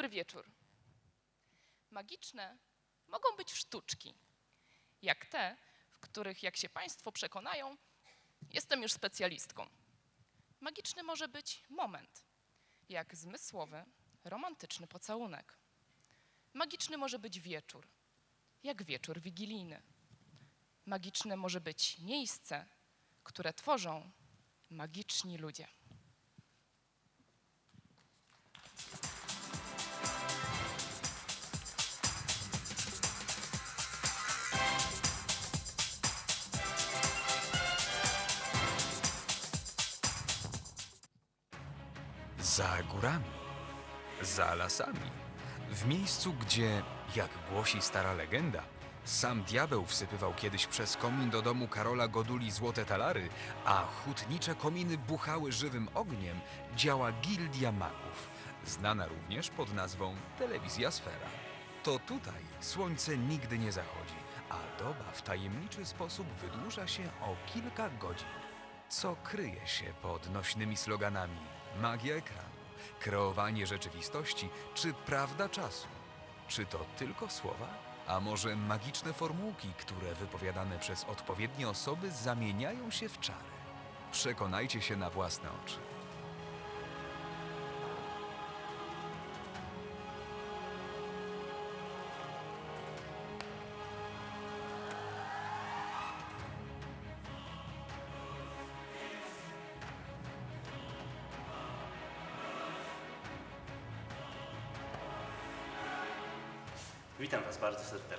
Dobry wieczór. Magiczne mogą być sztuczki, jak te, w których, jak się Państwo przekonają, jestem już specjalistką. Magiczny może być moment, jak zmysłowy, romantyczny pocałunek. Magiczny może być wieczór, jak wieczór wigilijny. Magiczne może być miejsce, które tworzą magiczni ludzie. Za górami, za lasami, w miejscu, gdzie, jak głosi stara legenda, sam diabeł wsypywał kiedyś przez komin do domu Karola Goduli złote talary, a hutnicze kominy buchały żywym ogniem, działa Gildia Magów, znana również pod nazwą Telewizja Sfera. To tutaj słońce nigdy nie zachodzi, a doba w tajemniczy sposób wydłuża się o kilka godzin. Co kryje się pod nośnymi sloganami magia ekranu, kreowanie rzeczywistości czy prawda czasu? Czy to tylko słowa? A może magiczne formułki, które wypowiadane przez odpowiednie osoby zamieniają się w czary? Przekonajcie się na własne oczy.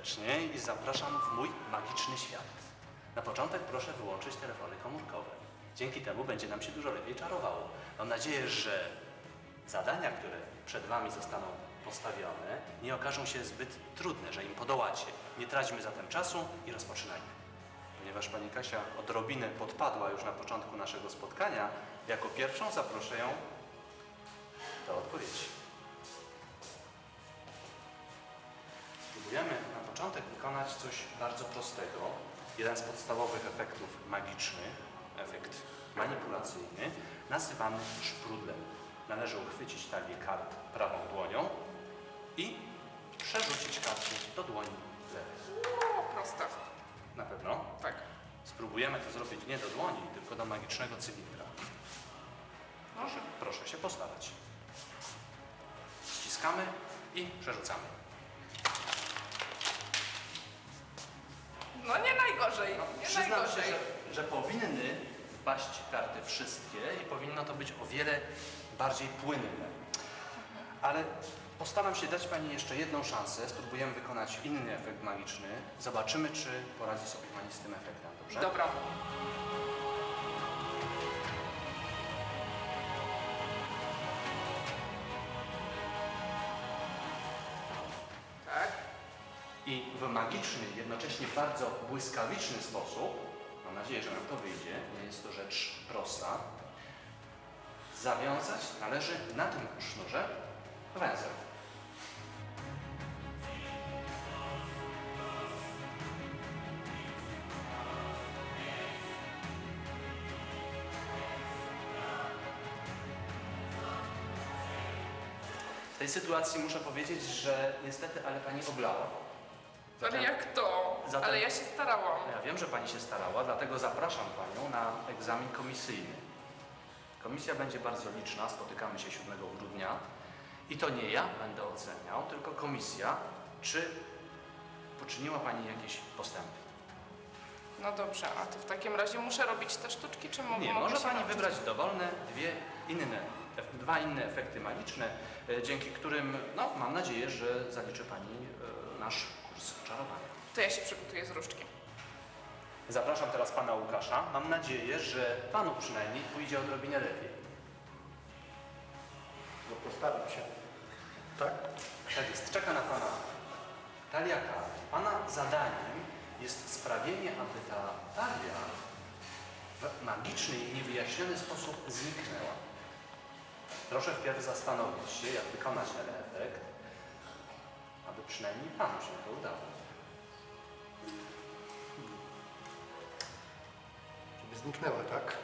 Serdecznie i zapraszam w mój magiczny świat. Na początek proszę wyłączyć telefony komórkowe. Dzięki temu będzie nam się dużo lepiej czarowało. Mam nadzieję, że zadania, które przed Wami zostaną postawione, nie okażą się zbyt trudne, że im podołacie. Nie traćmy zatem czasu i rozpoczynajmy. Ponieważ Pani Kasia odrobinę podpadła już na początku naszego spotkania, jako pierwszą zaproszę ją do odpowiedzi. Spróbujemy początek wykonać coś bardzo prostego. Jeden z podstawowych efektów magicznych, efekt manipulacyjny, nazywany szprudlem. Należy uchwycić talię kart prawą dłonią i przerzucić karty do dłoni lewej. O, proste. Na pewno Tak. spróbujemy to zrobić nie do dłoni, tylko do magicznego cylindra. Proszę, proszę się postarać. Ściskamy i przerzucamy. No nie najgorzej, nie Przyznam się, najgorzej. że, że powinny wpaść karty wszystkie i powinno to być o wiele bardziej płynne. Ale postaram się dać Pani jeszcze jedną szansę. Spróbujemy wykonać inny efekt magiczny. Zobaczymy, czy poradzi sobie Pani z tym efektem. Dobrze? Dobra. Magiczny, jednocześnie bardzo błyskawiczny sposób, mam nadzieję, że nam to wyjdzie, nie jest to rzecz prosta, zawiązać należy na tym sznurze węzeł. W tej sytuacji muszę powiedzieć, że niestety, ale pani oblała. Zatem- Ale ja się starałam. Ja wiem, że pani się starała, dlatego zapraszam panią na egzamin komisyjny. Komisja będzie bardzo liczna, spotykamy się 7 grudnia i to nie ja będę oceniał, tylko komisja, czy poczyniła pani jakieś postępy. No dobrze, a to w takim razie muszę robić te sztuczki, czy mo- Nie, mogę może się pani nauczyć? wybrać dowolne dwie inne, ef- dwa inne efekty magiczne, e, dzięki którym, no, mam nadzieję, że zaliczy pani e, nasz kurs czarowania. To ja się przygotuję z różdżkiem. Zapraszam teraz pana Łukasza. Mam nadzieję, że panu przynajmniej pójdzie odrobinę lepiej. No postaram się. Tak? Tak jest, czeka na pana talia kart. Pana zadaniem jest sprawienie, aby ta talia w magiczny i niewyjaśniony sposób zniknęła. Proszę wpierw zastanowić się, jak wykonać ten efekt, aby przynajmniej panu się to udało. Żeby zniknęła, tak?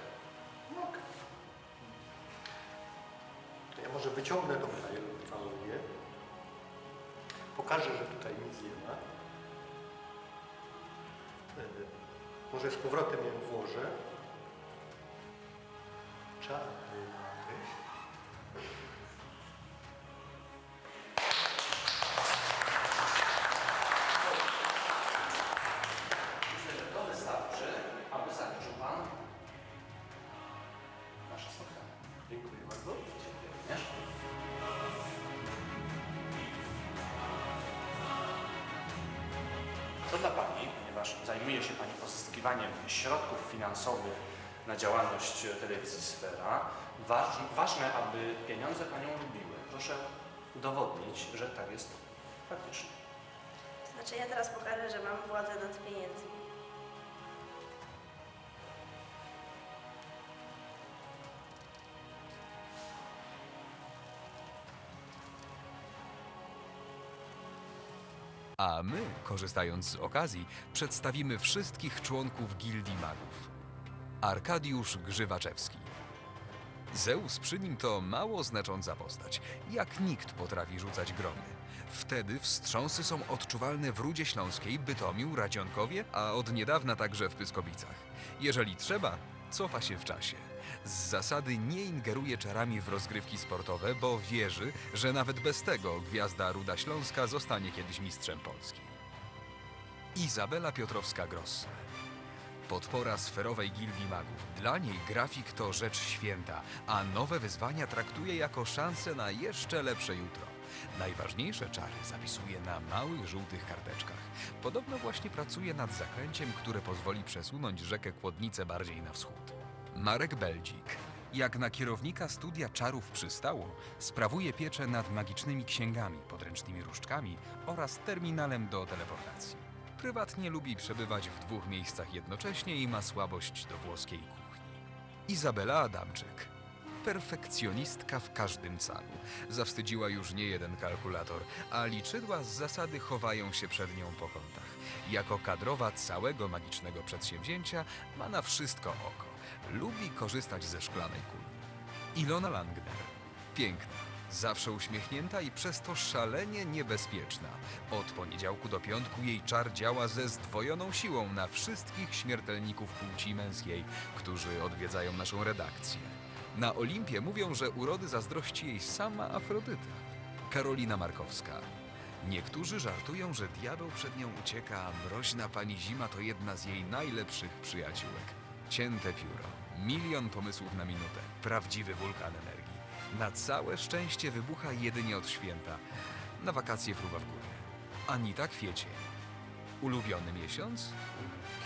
No, To ja może wyciągnę tą całuję. Pokażę, że tutaj nic nie ma. E, Może z powrotem ją włożę. Czarny pozyskiwaniem środków finansowych na działalność telewizji Sfera, waż, ważne, aby pieniądze Panią lubiły. Proszę udowodnić, że tak jest faktycznie. Znaczy ja teraz pokażę, że mam władzę nad pieniędzmi. A my, korzystając z okazji, przedstawimy wszystkich członków Gildii Magów. Arkadiusz Grzywaczewski. Zeus przy nim to mało znacząca postać. Jak nikt potrafi rzucać gromy. Wtedy wstrząsy są odczuwalne w Rudzie Śląskiej, Bytomiu, Radzionkowie, a od niedawna także w Pyskowicach. Jeżeli trzeba, cofa się w czasie. Z zasady nie ingeruje czarami w rozgrywki sportowe, bo wierzy, że nawet bez tego gwiazda Ruda Śląska zostanie kiedyś mistrzem Polski. Izabela Piotrowska-Grosse. Podpora sferowej gildii magów. Dla niej grafik to rzecz święta, a nowe wyzwania traktuje jako szansę na jeszcze lepsze jutro. Najważniejsze czary zapisuje na małych żółtych karteczkach. Podobno właśnie pracuje nad zaklęciem, które pozwoli przesunąć rzekę Kłodnicę bardziej na wschód. Marek Beldzik. Jak na kierownika studia czarów przystało, sprawuje pieczę nad magicznymi księgami, podręcznymi różdżkami oraz terminalem do teleportacji. Prywatnie lubi przebywać w dwóch miejscach jednocześnie i ma słabość do włoskiej kuchni. Izabela Adamczyk. Perfekcjonistka w każdym calu. Zawstydziła już nie jeden kalkulator, a liczydła z zasady chowają się przed nią po kątach. Jako kadrowa całego magicznego przedsięwzięcia ma na wszystko oko. Lubi korzystać ze szklanej kuli. Ilona Langner. Piękna, zawsze uśmiechnięta i przez to szalenie niebezpieczna. Od poniedziałku do piątku jej czar działa ze zdwojoną siłą na wszystkich śmiertelników płci męskiej, którzy odwiedzają naszą redakcję. Na Olimpie mówią, że urody zazdrości jej sama Afrodyta. Karolina Markowska. Niektórzy żartują, że diabeł przed nią ucieka, a mroźna pani zima to jedna z jej najlepszych przyjaciółek. Cięte pióro, milion pomysłów na minutę, prawdziwy wulkan energii. Na całe szczęście wybucha jedynie od święta. Na wakacje fruwa w górę. Anita Kwiecień. Ulubiony miesiąc?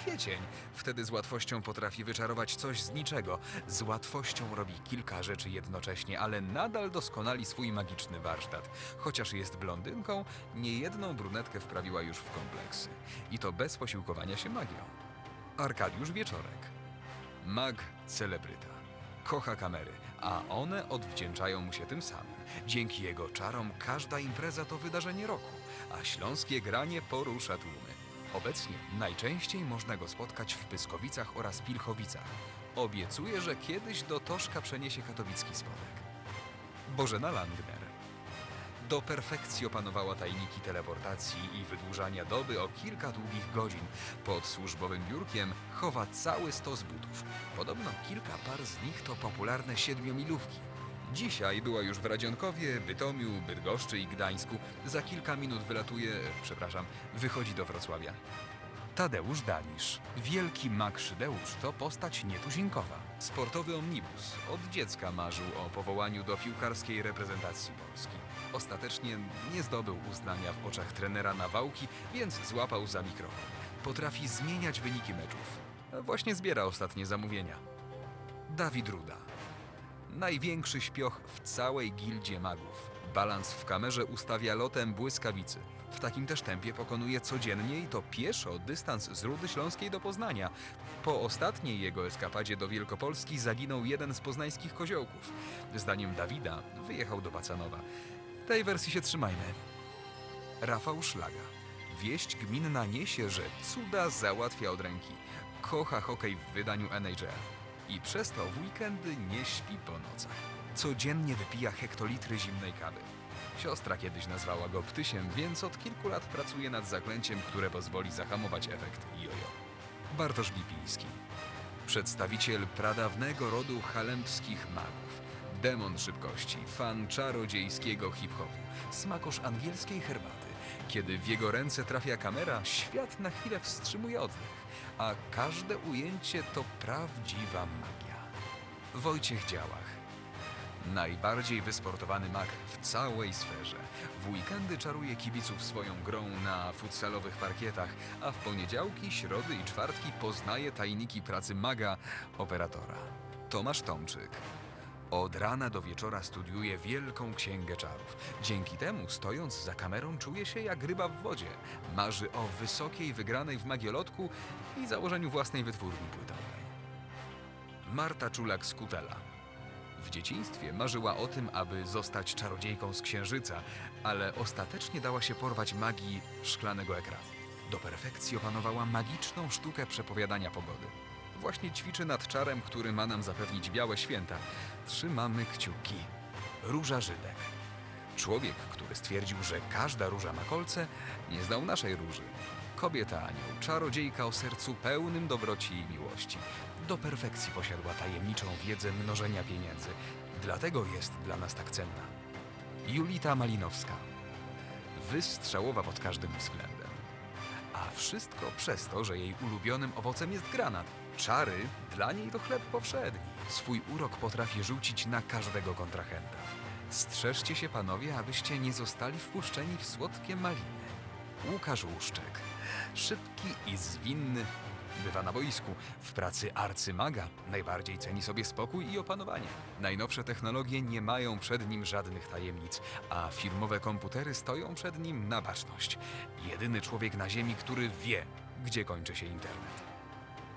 Kwiecień. Wtedy z łatwością potrafi wyczarować coś z niczego. Z łatwością robi kilka rzeczy jednocześnie, ale nadal doskonali swój magiczny warsztat. Chociaż jest blondynką, niejedną brunetkę wprawiła już w kompleksy. I to bez posiłkowania się magią. Arkadiusz Wieczorek. Mag celebryta. Kocha kamery, a one odwdzięczają mu się tym samym. Dzięki jego czarom każda impreza to wydarzenie roku, a śląskie granie porusza tłumy. Obecnie najczęściej można go spotkać w Pyskowicach oraz Pilchowicach. Obiecuje, że kiedyś do Toszka przeniesie katowicki spodek. Bożena Landner. Do perfekcji opanowała tajniki teleportacji i wydłużania doby o kilka długich godzin. Pod służbowym biurkiem chowa cały stos butów. Podobno kilka par z nich to popularne siedmiomilówki. Dzisiaj była już w Radzionkowie, Bytomiu, Bydgoszczy i Gdańsku. Za kilka minut wylatuje, przepraszam, wychodzi do Wrocławia. Tadeusz Danisz. Wielki mak Szydeusz to postać nietuzinkowa. Sportowy omnibus. Od dziecka marzył o powołaniu do piłkarskiej reprezentacji Polski. Ostatecznie nie zdobył uznania w oczach trenera Nawałki, więc złapał za mikrofon. Potrafi zmieniać wyniki meczów. Właśnie zbiera ostatnie zamówienia. Dawid Ruda. Największy śpioch w całej gildzie magów. Balans w kamerze ustawia lotem błyskawicy. W takim też tempie pokonuje codziennie i to pieszo dystans z Rudy Śląskiej do Poznania. Po ostatniej jego eskapadzie do Wielkopolski zaginął jeden z poznańskich koziołków. Zdaniem Dawida wyjechał do Pacanowa. Tej wersji się trzymajmy. Rafał Szlaga. Wieść gminna niesie, że cuda załatwia od ręki. Kocha hokej w wydaniu NHL. i przez to w weekendy nie śpi po nocach. Codziennie wypija hektolitry zimnej kawy. Siostra kiedyś nazwała go ptysiem, więc od kilku lat pracuje nad zaklęciem, które pozwoli zahamować efekt jojo. Bartosz Lipiński, przedstawiciel pradawnego rodu halempskich magów, demon szybkości, fan czarodziejskiego hip-hopu, smakosz angielskiej herbaty. Kiedy w jego ręce trafia kamera, świat na chwilę wstrzymuje oddech, a każde ujęcie to prawdziwa magia. Wojciech Działach, najbardziej wysportowany mag w całej sferze. W weekendy czaruje kibiców swoją grą na futsalowych parkietach, a w poniedziałki, środy i czwartki poznaje tajniki pracy maga, operatora. Tomasz Tomczyk. Od rana do wieczora studiuje wielką księgę czarów. Dzięki temu, stojąc za kamerą, czuje się jak ryba w wodzie. Marzy o wysokiej wygranej w magiolotku i założeniu własnej wytwórni płytowej. Marta Czulak z Kutela. W dzieciństwie marzyła o tym, aby zostać czarodziejką z księżyca, ale ostatecznie dała się porwać magii szklanego ekranu. Do perfekcji opanowała magiczną sztukę przepowiadania pogody. Właśnie ćwiczy nad czarem, który ma nam zapewnić białe święta. Trzymamy kciuki. Róża Żydek. Człowiek, który stwierdził, że każda róża ma kolce, nie znał naszej róży. Kobieta anioł, czarodziejka o sercu pełnym dobroci i miłości. Do perfekcji posiadła tajemniczą wiedzę mnożenia pieniędzy. Dlatego jest dla nas tak cenna. Julita Malinowska. Wystrzałowa pod każdym względem. A wszystko przez to, że jej ulubionym owocem jest granat. Czary dla niej to chleb powszedni. Swój urok potrafi rzucić na każdego kontrahenta. Strzeżcie się panowie, abyście nie zostali wpuszczeni w słodkie maliny. Łukasz Łuszczek. Szybki i zwinny. Bywa na boisku. W pracy arcymaga najbardziej ceni sobie spokój i opanowanie. Najnowsze technologie nie mają przed nim żadnych tajemnic, a firmowe komputery stoją przed nim na baczność. Jedyny człowiek na Ziemi, który wie, gdzie kończy się internet.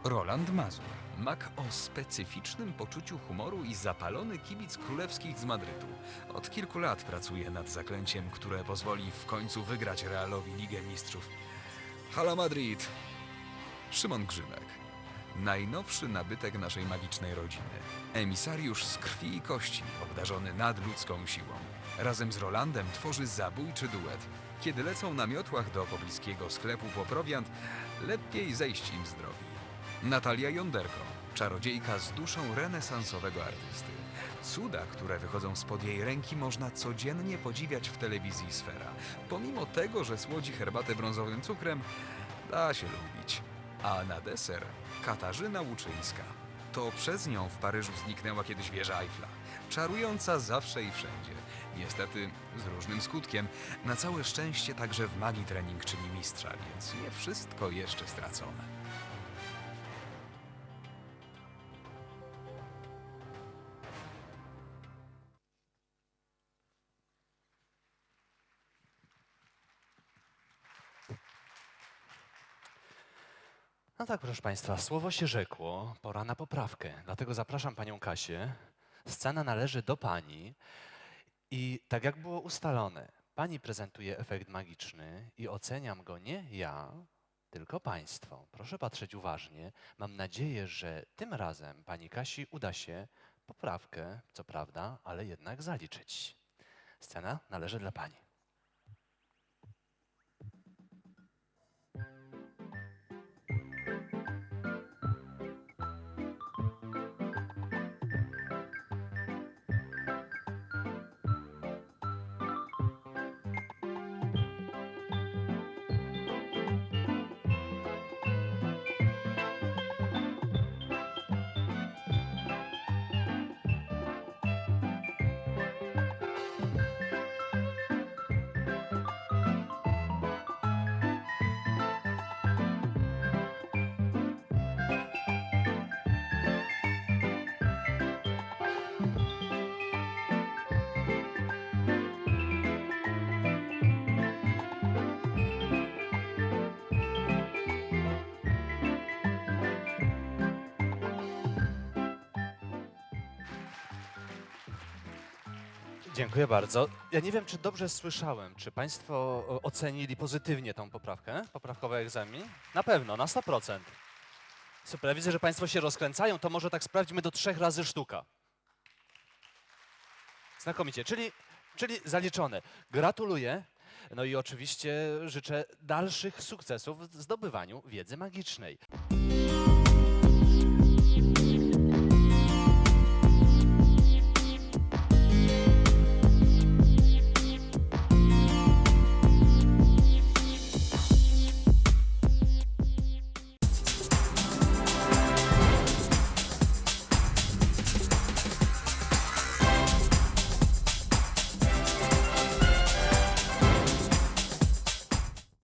Roland Mazur, mak o specyficznym poczuciu humoru i zapalony kibic królewskich z Madrytu. Od kilku lat pracuje nad zaklęciem, które pozwoli w końcu wygrać Realowi Ligę Mistrzów. Hala Madrid! Szymon Grzymek. Najnowszy nabytek naszej magicznej rodziny. Emisariusz z krwi i kości, obdarzony nadludzką siłą. Razem z Rolandem tworzy zabójczy duet. Kiedy lecą na miotłach do pobliskiego sklepu po prowiant, lepiej zejść im z drogi. Natalia Jonderko, czarodziejka z duszą renesansowego artysty. Cuda, które wychodzą spod jej ręki, można codziennie podziwiać w telewizji Sfera. Pomimo tego, że słodzi herbatę brązowym cukrem, da się lubić. A na deser Katarzyna Łuczyńska. To przez nią w Paryżu zniknęła kiedyś wieża Eiffla. Czarująca zawsze i wszędzie. Niestety z różnym skutkiem. Na całe szczęście także w magii trening czyni mistrza, więc nie wszystko jeszcze stracone. No tak, proszę Państwa, słowo się rzekło, pora na poprawkę. Dlatego zapraszam Panią Kasię. Scena należy do Pani i tak jak było ustalone, Pani prezentuje efekt magiczny i oceniam go nie ja, tylko Państwo. Proszę patrzeć uważnie. Mam nadzieję, że tym razem Pani Kasi uda się poprawkę, co prawda, ale jednak zaliczyć. Scena należy dla Pani. Dziękuję bardzo. Ja nie wiem, czy dobrze słyszałem. Czy Państwo o, ocenili pozytywnie tą poprawkę? Poprawkowy egzamin? Na pewno, na 100%. Super, widzę, że Państwo się rozkręcają, to może tak sprawdźmy do trzech razy sztuka. Znakomicie, czyli, czyli zaliczone. Gratuluję. No i oczywiście życzę dalszych sukcesów w zdobywaniu wiedzy magicznej.